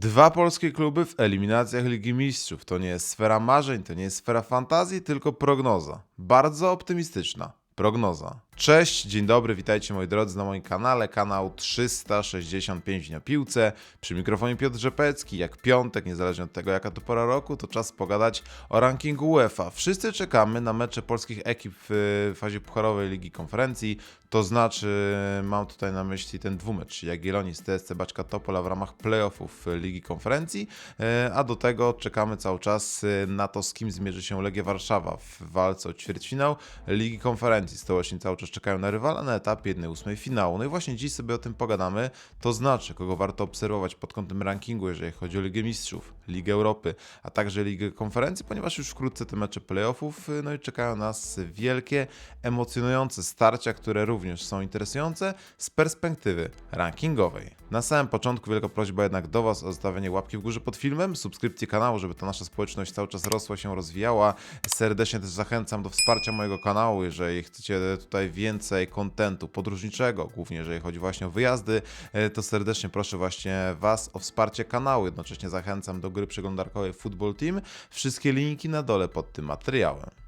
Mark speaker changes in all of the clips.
Speaker 1: Dwa polskie kluby w eliminacjach Ligi Mistrzów. To nie jest sfera marzeń, to nie jest sfera fantazji, tylko prognoza. Bardzo optymistyczna. Prognoza. Cześć, dzień dobry, witajcie moi drodzy na moim kanale, kanał 365 na piłce. Przy mikrofonie Piotr Rzepecki, jak piątek, niezależnie od tego jaka to pora roku, to czas pogadać o rankingu UEFA. Wszyscy czekamy na mecze polskich ekip w fazie pucharowej Ligi Konferencji, to znaczy mam tutaj na myśli ten dwumecz Jagiellonis TSC Baczka Topola w ramach playoffów Ligi Konferencji, e, a do tego czekamy cały czas na to, z kim zmierzy się Legia Warszawa w walce o ćwierćfinał Ligi Konferencji. Stołeczni cały czas czekają na rywala na etapie 1-8 finału. No i właśnie dziś sobie o tym pogadamy, to znaczy kogo warto obserwować pod kątem rankingu, jeżeli chodzi o Ligę Mistrzów, Ligę Europy, a także Ligę Konferencji, ponieważ już wkrótce te mecze playoffów, no i czekają nas wielkie, emocjonujące starcia, które również są interesujące z perspektywy rankingowej. Na samym początku wielka prośba jednak do Was o zostawienie łapki w górze pod filmem, subskrypcji kanału, żeby ta nasza społeczność cały czas rosła się rozwijała. Serdecznie też zachęcam do wsparcia mojego kanału, jeżeli chcecie tutaj więcej kontentu podróżniczego, głównie jeżeli chodzi właśnie o wyjazdy, e, to serdecznie proszę właśnie Was o wsparcie kanału. Jednocześnie zachęcam do gry przeglądarkowej Football Team. Wszystkie linki na dole pod tym materiałem.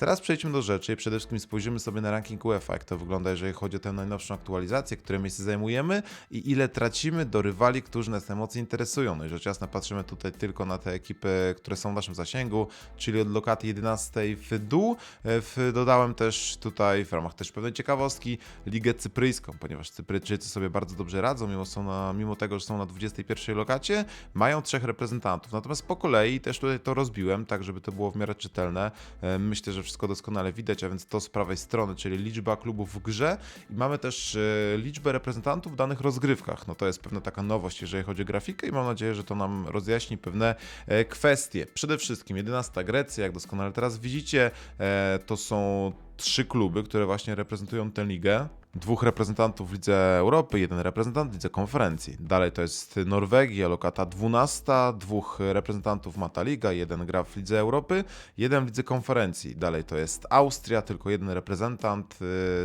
Speaker 1: Teraz przejdźmy do rzeczy i przede wszystkim spojrzymy sobie na ranking UEFA, jak to wygląda, jeżeli chodzi o tę najnowszą aktualizację, które miejsce zajmujemy i ile tracimy do rywali, którzy nas najmocniej interesują. No i rzecz jasna patrzymy tutaj tylko na te ekipy, które są w naszym zasięgu, czyli od lokaty 11 w dół. E, dodałem też tutaj w ramach też pewnej ciekawostki Ligę Cypryjską, ponieważ Cypryjczycy sobie bardzo dobrze radzą, mimo, są na, mimo tego, że są na 21 lokacie, mają trzech reprezentantów. Natomiast po kolei też tutaj to rozbiłem, tak żeby to było w miarę czytelne. E, Myślę, że wszystko doskonale widać, a więc to z prawej strony, czyli liczba klubów w grze i mamy też e, liczbę reprezentantów w danych rozgrywkach. No to jest pewna taka nowość, jeżeli chodzi o grafikę i mam nadzieję, że to nam rozjaśni pewne e, kwestie. Przede wszystkim 11 Grecja, jak doskonale teraz widzicie, e, to są trzy kluby, które właśnie reprezentują tę ligę. Dwóch reprezentantów w Lidze Europy, jeden reprezentant w Lidze Konferencji. Dalej to jest Norwegia, lokata 12, dwóch reprezentantów Mata Liga, jeden gra w Lidze Europy, jeden w Lidze Konferencji. Dalej to jest Austria, tylko jeden reprezentant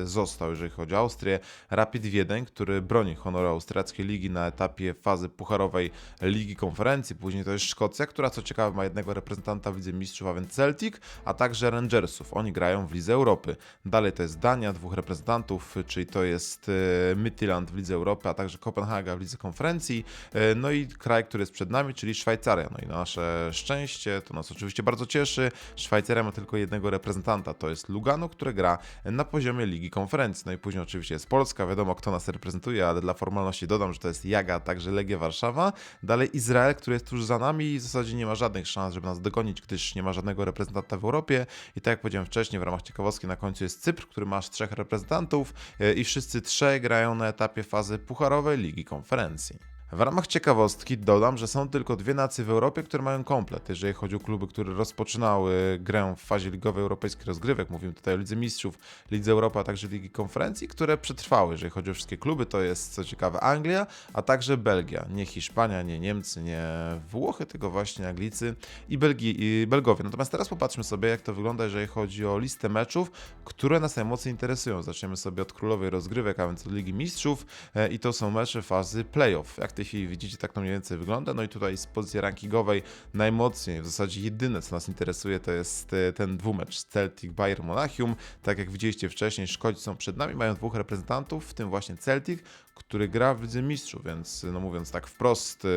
Speaker 1: y, został, jeżeli chodzi o Austrię. Rapid Wiedeń, który broni honoru austriackiej ligi na etapie fazy pucharowej Ligi Konferencji. Później to jest Szkocja, która co ciekawe ma jednego reprezentanta w Lidze Mistrzów, a więc Celtic, a także Rangersów. Oni grają w Lidze Europy. Dalej to jest Dania, dwóch reprezentantów, czyli to jest e, Midtjylland w Lidze Europy, a także Kopenhaga w Lidze Konferencji. E, No i kraj, który jest przed nami, czyli Szwajcaria. No i na nasze szczęście, to nas oczywiście bardzo cieszy. Szwajcaria ma tylko jednego reprezentanta, to jest Lugano, który gra na poziomie Ligi Konferencji. No i później oczywiście jest Polska, wiadomo kto nas reprezentuje, ale dla formalności dodam, że to jest Jaga, także Legia Warszawa. Dalej Izrael, który jest tuż za nami i w zasadzie nie ma żadnych szans, żeby nas dogonić, gdyż nie ma żadnego reprezentanta w Europie. I tak jak powiedziałem wcześniej, w ramach ciekawostki na końcu jest Cypr, który ma aż trzech reprezentantów e, i wszyscy trzej grają na etapie fazy pucharowej Ligi Konferencji. W ramach ciekawostki dodam, że są tylko dwie nacje w Europie, które mają komplet, jeżeli chodzi o kluby, które rozpoczynały grę w fazie ligowej europejskich rozgrywek. Mówimy tutaj o Lidze Mistrzów, Lidze Europy, a także Ligi Konferencji, które przetrwały, jeżeli chodzi o wszystkie kluby. To jest, co ciekawe, Anglia, a także Belgia. Nie Hiszpania, nie Niemcy, nie Włochy, tylko właśnie Anglicy i, Belgi i Belgowie. Natomiast teraz popatrzmy sobie, jak to wygląda, jeżeli chodzi o listę meczów, które nas najmocniej interesują. Zaczniemy sobie od królowej rozgrywek, a więc od Ligi Mistrzów e, i to są mecze fazy playoff. Jak chwili widzicie, tak to mniej więcej wygląda. No i tutaj z pozycji rankingowej najmocniej, w zasadzie jedyne, co nas interesuje, to jest e, ten dwumecz Celtic Bayern Monachium. Tak jak widzieliście wcześniej, Szkoci są przed nami, mają dwóch reprezentantów, w tym właśnie Celtic, który gra w Lidze Mistrzów, więc no mówiąc tak wprost, y,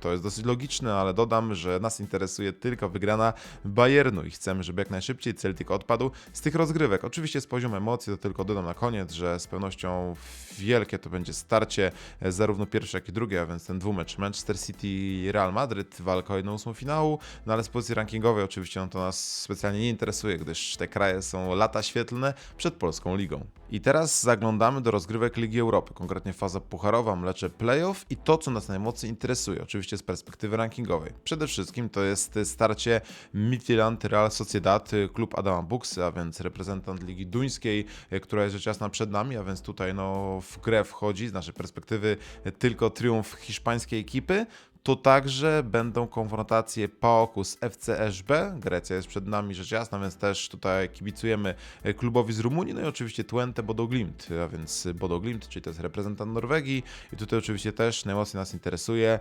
Speaker 1: to jest dosyć logiczne, ale dodam, że nas interesuje tylko wygrana Bayernu i chcemy, żeby jak najszybciej Celtic odpadł z tych rozgrywek. Oczywiście z poziomu emocji, to tylko dodam na koniec, że z pewnością wielkie to będzie starcie, e, zarówno pierwsze, jak i drugie, a więc ten dwumecz Manchester City i Real Madryt, walka o jedną ósmą finału, no ale z pozycji rankingowej oczywiście no to nas specjalnie nie interesuje, gdyż te kraje są lata świetlne przed Polską Ligą. I teraz zaglądamy do rozgrywek Ligi Europy, konkretnie faza pucharowa, mlecze playoff i to, co nas najmocniej interesuje, oczywiście z perspektywy rankingowej. Przede wszystkim to jest starcie Midtjylland Real Sociedad, klub Adama Buksy, a więc reprezentant Ligi Duńskiej, e, która jest rzecz jasna przed nami, a więc tutaj no, w grę wchodzi z naszej perspektywy tylko triumf hiszpańskiej ekipy. To także będą konfrontacje PAOK-u z FCSB. Grecja jest przed nami, rzecz jasna, więc też tutaj kibicujemy e, klubowi z Rumunii. No i oczywiście Twente Bodo Glimt, a więc Bodo Glimt, czyli to jest reprezentant Norwegii. I tutaj oczywiście też najmocniej nas interesuje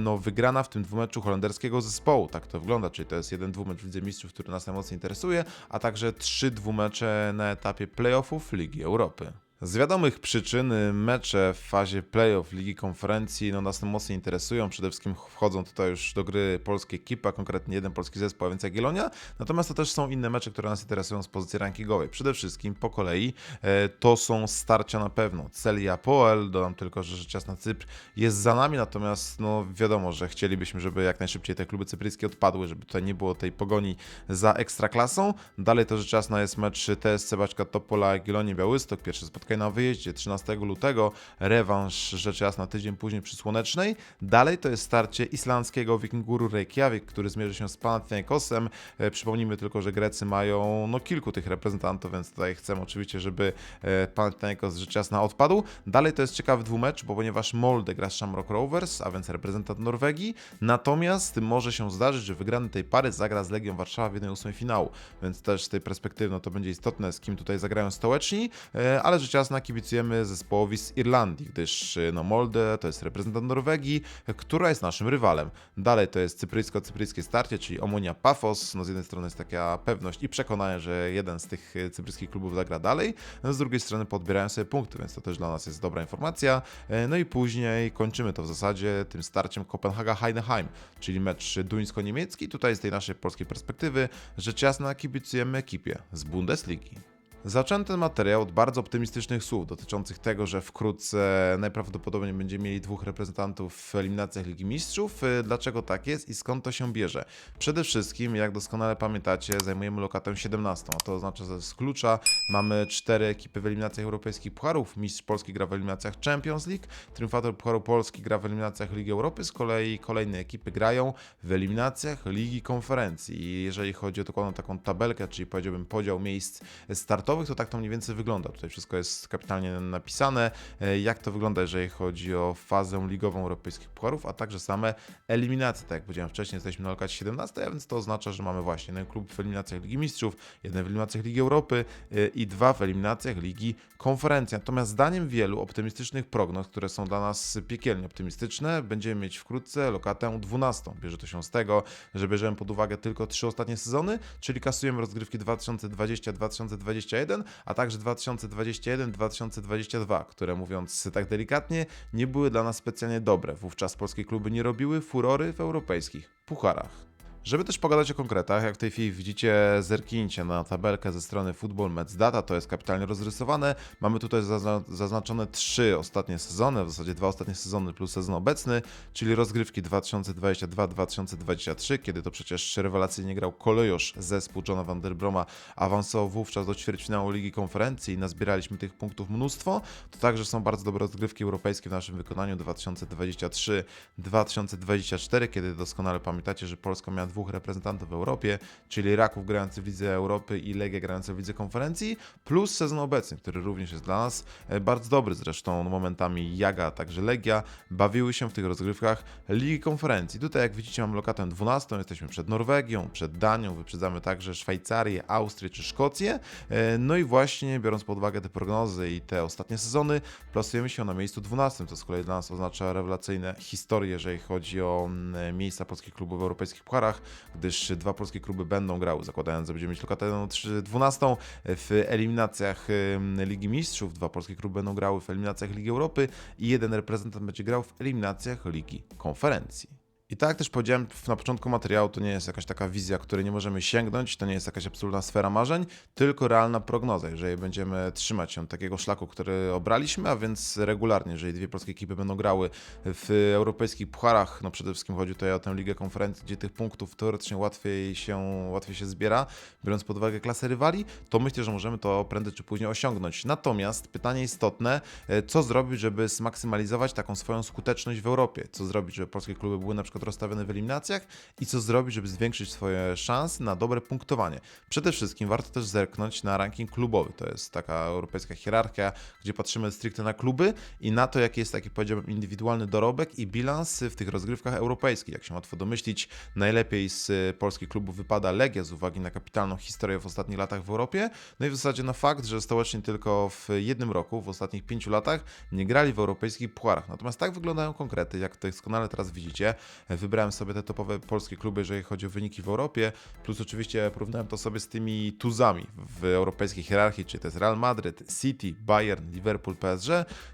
Speaker 1: no, wygrana w tym dwumeczu holenderskiego zespołu. Tak to wygląda, czyli to jest jeden dwumecz w Lidze Mistrzów, który nas najmocniej interesuje, a także trzy dwumecze na etapie playoffów Ligi Europy. Z wiadomych przyczyn mecze w fazie playoff Ligi Konferencji no, nas mocno interesują. Przede wszystkim wchodzą tutaj już do gry polskie ekipy, a konkretnie jeden polski zespół, a więc Jagiellonia. Natomiast to też są inne mecze, które nas interesują z pozycji rankingowej. Przede wszystkim po kolei e, to są starcia na pewno. Celia Poel, dodam tylko, że rzecz jasna Cypr jest za nami, natomiast no wiadomo, że chcielibyśmy, żeby jak najszybciej te kluby cypryjskie odpadły, żeby tutaj nie było tej pogoni za ekstraklasą. Dalej to rzecz jasna jest mecz TSC Baczka Topola Jagiellonii Białystok, pierwsze spotkanie na wyjeździe 13 lutego, rewanż rzecz jasna tydzień później przy Słonecznej. Dalej to jest starcie islandzkiego Wikinguru Reykjavik, który zmierzy się z Panathinaikosem. E, Przypomnijmy tylko, że Grecy mają no kilku tych reprezentantów, więc tutaj chcemy oczywiście, żeby e, Panathinaikos rzecz jasna odpadł. Dalej to jest ciekawy dwumecz, bo ponieważ Molde gra z Shamrock Rovers, a więc reprezentant Norwegii, natomiast może się zdarzyć, że wygrany tej pary zagra z Legią Warszawa w 1-8 finału, więc też z tej perspektywy no to będzie istotne, z kim tutaj zagrają stołeczni, e, ale rzecz jasna kibicujemy zespołowi z Irlandii, gdyż e, no Molde to jest reprezentant Norwegii, e, która jest naszym rywalem. Dalej to jest cypryjsko-cypryjskie starcie, czyli Omonia Pafos, no z jednej strony jest taka pewność i przekonanie, że jeden z tych e, cypryjskich klubów zagra dalej, no z drugiej strony podbierają sobie punkty, więc to też dla nas jest dobra informacja. E, No i później kończymy to w zasadzie tym starciem Kopenhaga-Heidenheim, czyli mecz duńsko-niemiecki. Tutaj z tej naszej polskiej perspektywy rzecz jasna kibicujemy ekipie z Bundesligi. Zacząłem ten materiał od bardzo optymistycznych słów dotyczących tego, że wkrótce najprawdopodobniej będziemy mieli dwóch reprezentantów w eliminacjach Ligi Mistrzów. Y, Dlaczego tak jest i skąd to się bierze? Przede wszystkim, jak doskonale pamiętacie, zajmujemy lokatę 17, a to oznacza, że z klucza mamy cztery ekipy w eliminacjach europejskich pucharów. Mistrz Polski gra w eliminacjach Champions League, triumfator Pucharu Polski gra w eliminacjach Ligi Europy, z kolei kolejne ekipy grają w eliminacjach Ligi Konferencji. I jeżeli chodzi o dokładną taką tabelkę, czyli powiedziałbym podział miejsc startowych, to tak to mniej więcej wygląda. Tutaj wszystko jest kapitalnie napisane, e, jak to wygląda, jeżeli chodzi o fazę ligową europejskich pucharów, a także same eliminacje. Tak jak powiedziałem wcześniej, jesteśmy na lokacie 17, a więc to oznacza, że mamy właśnie jeden klub w eliminacjach Ligi Mistrzów, jeden w eliminacjach Ligi Europy e, i dwa w eliminacjach Ligi Konferencji. Natomiast zdaniem wielu optymistycznych prognoz, które są dla nas piekielnie optymistyczne, będziemy mieć wkrótce lokatę 12. Bierze to się z tego, że bierzemy pod uwagę tylko trzy ostatnie sezony, czyli kasujemy rozgrywki 2020-2021, a także 2021-2022, które mówiąc tak delikatnie, nie były dla nas specjalnie dobre. Wówczas polskie kluby nie robiły furory w europejskich pucharach. Żeby też pogadać o konkretach, jak w tej chwili widzicie, zerknijcie na tabelkę ze strony Football Mets Data, to jest kapitalnie rozrysowane. Mamy tutaj zazna- zaznaczone trzy ostatnie sezony, w zasadzie dwa ostatnie sezony plus sezon obecny, czyli rozgrywki 2022-2023, kiedy to przecież rewelacyjnie grał Kolejosz, zespół Johna Van Der Broma, awansował wówczas do ćwierćfinału Ligi Konferencji i nazbieraliśmy tych punktów mnóstwo. To także są bardzo dobre rozgrywki europejskie w naszym wykonaniu 2023-2024, kiedy doskonale pamiętacie, że Polska miała dwóch reprezentantów w Europie, czyli Raków grający w Lidze Europy i Legia grający w Lidze Konferencji, plus sezon obecny, który również jest dla nas e, bardzo dobry zresztą momentami Jaga, a także Legia bawiły się w tych rozgrywkach Ligi Konferencji. Tutaj jak widzicie mamy lokatę 12, jesteśmy przed Norwegią, przed Danią, wyprzedzamy także Szwajcarię, Austrię czy Szkocję. E, No i właśnie biorąc pod uwagę te prognozy i te ostatnie sezony, plasujemy się na miejscu 12, co z kolei dla nas oznacza rewelacyjne historie, jeżeli chodzi o mm, miejsca polskich klubów w europejskich pucharach. Gdyż dwa polskie kluby będą grały, zakładając, że będziemy mieć lokatę 12 w eliminacjach Ligi Mistrzów, dwa polskie kluby będą grały w eliminacjach Ligi Europy i jeden reprezentant będzie grał w eliminacjach Ligi Konferencji. I tak jak też powiedziałem na początku materiału, to nie jest jakaś taka wizja, której nie możemy sięgnąć, to nie jest jakaś absolutna sfera marzeń, tylko realna prognoza. Jeżeli będziemy trzymać się takiego szlaku, który obraliśmy, a więc regularnie, jeżeli dwie polskie ekipy będą grały w europejskich pucharach, no przede wszystkim chodzi tutaj o tę Ligę Konferencji, gdzie tych punktów teoretycznie łatwiej się, łatwiej się zbiera, biorąc pod uwagę klasę rywali, to myślę, że możemy to prędzej czy później osiągnąć. Natomiast pytanie istotne, e, co zrobić, żeby zmaksymalizować taką swoją skuteczność w Europie? Co zrobić, żeby polskie kluby były na przykład rozstawione w eliminacjach i co zrobić, żeby zwiększyć swoje szanse na dobre punktowanie? Przede wszystkim warto też zerknąć na ranking klubowy. To jest taka europejska hierarchia, gdzie patrzymy stricte na kluby i na to, jaki jest taki, powiedziałbym, indywidualny dorobek i bilans w tych rozgrywkach europejskich. Jak się łatwo domyślić, najlepiej z y, polskich klubów wypada Legia z uwagi na kapitalną historię w ostatnich latach w Europie. No i w zasadzie na fakt, że stołeczni tylko w jednym roku, w ostatnich pięciu latach, nie grali w europejskich pucharach. Natomiast tak wyglądają konkrety, jak doskonale teraz widzicie. Wybrałem sobie te topowe polskie kluby, jeżeli chodzi o wyniki w Europie, plus oczywiście porównałem to sobie z tymi tuzami w europejskiej hierarchii, czyli to jest Real Madryt, City, Bayern, Liverpool, PSG.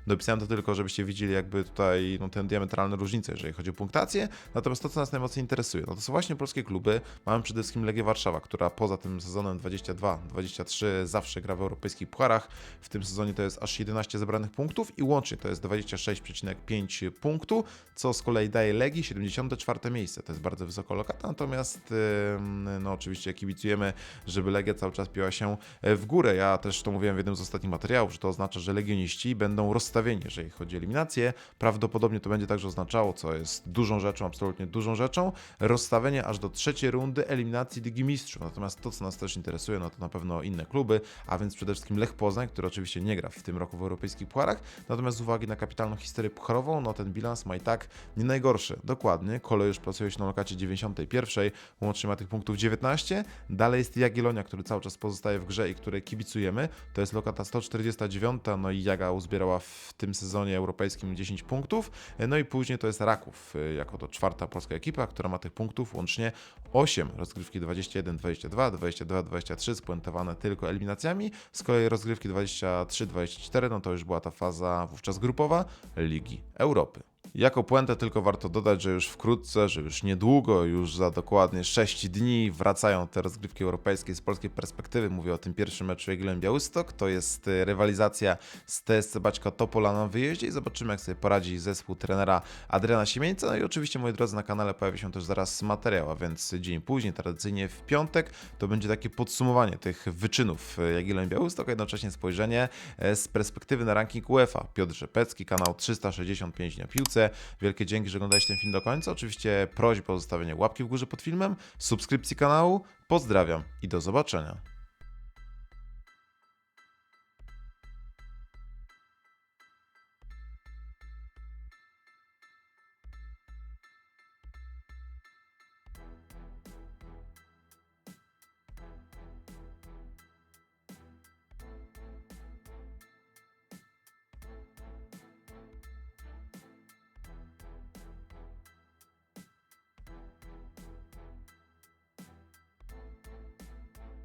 Speaker 1: Dopisałem to tylko, żebyście widzieli jakby tutaj no, tę diametralne różnice, jeżeli chodzi o punktację. Natomiast to, co nas najmocniej interesuje, no to są właśnie polskie kluby. Mamy przede wszystkim Legię Warszawa, która poza tym sezonem 22-23 zawsze gra w europejskich pucharach. W tym sezonie to jest aż 11 zebranych punktów i łącznie to jest 26,5 punktu, co z kolei daje Legii 74 miejsce. To jest bardzo wysoko lokata, natomiast no oczywiście kibicujemy, żeby Legia cały czas piła się e, w górę. Ja też to mówiłem w jednym z ostatnich materiałów, że to oznacza, że legioniści będą rozstawieni, jeżeli chodzi o eliminację. Prawdopodobnie to będzie także oznaczało, co jest dużą rzeczą, absolutnie dużą rzeczą, rozstawienie aż do trzeciej rundy eliminacji Ligi Mistrzów. Natomiast to, co nas też interesuje, no to na pewno inne kluby, a więc przede wszystkim Lech Poznań, który oczywiście nie gra w tym roku w europejskich pucharach, natomiast z uwagi na kapitalną historię pucharową, no ten bilans ma i tak nie najgorszy. Dokładnie, Kole już pracuje się na lokacie 91, łącznie ma tych punktów 19, dalej jest Jagiellonia, który cały czas pozostaje w grze i której kibicujemy, to jest lokata 149, no i Jaga uzbierała w tym sezonie europejskim 10 punktów, no i później to jest Raków, y, jako to czwarta polska ekipa, która ma tych punktów łącznie 8, rozgrywki 21, 22, 22, 23 spuentowane tylko eliminacjami, z kolei rozgrywki 23, 24, no to już była ta faza wówczas grupowa Ligi Europy. Jako puentę tylko warto dodać, że już wkrótce, że już niedługo, już za dokładnie 6 dni wracają te rozgrywki europejskie z polskiej perspektywy. Mówię o tym pierwszym meczu Jagiellon Białystok. To jest y, rywalizacja z TSC Baćka Topola na wyjeździe i zobaczymy jak sobie poradzi zespół trenera Adriana Siemieńca. No i oczywiście, moi drodzy, na kanale pojawi się też zaraz materiał, a więc dzień później, tradycyjnie w piątek, to będzie takie podsumowanie tych wyczynów y, Jagiellon Białystok, a jednocześnie spojrzenie e, z perspektywy na ranking UEFA. Piotr Rzepecki, kanał 365 na piłce. Wielkie dzięki, że oglądaliście ten film do końca. Oczywiście prośba o zostawienie łapki w górze pod filmem, subskrypcji kanału. Pozdrawiam i do zobaczenia.